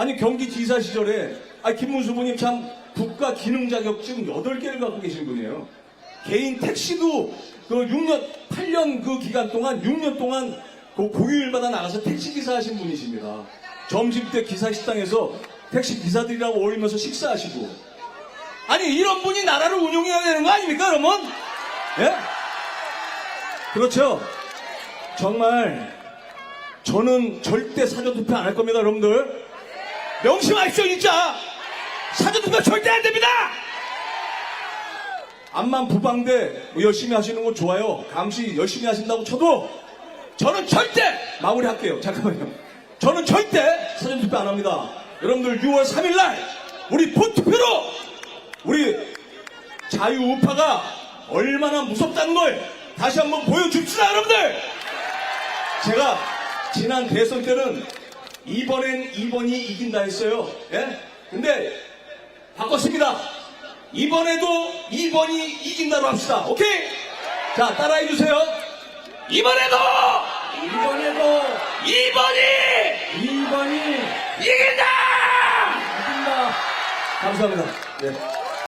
아니 경기지사 시절에 아 김문수 부님 참 국가 기능 자격증 8개를 갖고 계신 분이에요. 개인 택시도 그 6년 8년 그 기간 동안 6년 동안 그 공휴일마다 나가서 택시 기사 하신 분이십니다. 점심 때 기사 식당에서 택시 기사들이랑 어울리면서 식사하시고 아니 이런 분이 나라를 운영해야 되는 거 아닙니까 그러면? 예? 그렇죠. 정말 저는 절대 사전 투표 안 할 겁니다, 여러분들. 명심하십시오, 진짜. 사전투표 절대 안 됩니다. 암만 부방대 뭐 열심히 하시는 거 좋아요. 감시 열심히 하신다고 쳐도 저는 절대 마무리할게요. 잠깐만요. 저는 절대 사전투표 안 합니다. 여러분들 6월 3일 날 우리 본투표로 우리 자유우파가 얼마나 무섭다는 걸 다시 한번 보여줍시다, 여러분들. 제가 지난 대선 때는 이번엔 2번이 이긴다 했어요. 예? 근데 바꿨습니다. 이번에도 2번이 이긴다로 합시다. 오케이? 자, 따라해 주세요. 이번에도 이번에도 2번이 2번이 이긴다! 이긴다. 감사합니다. 예.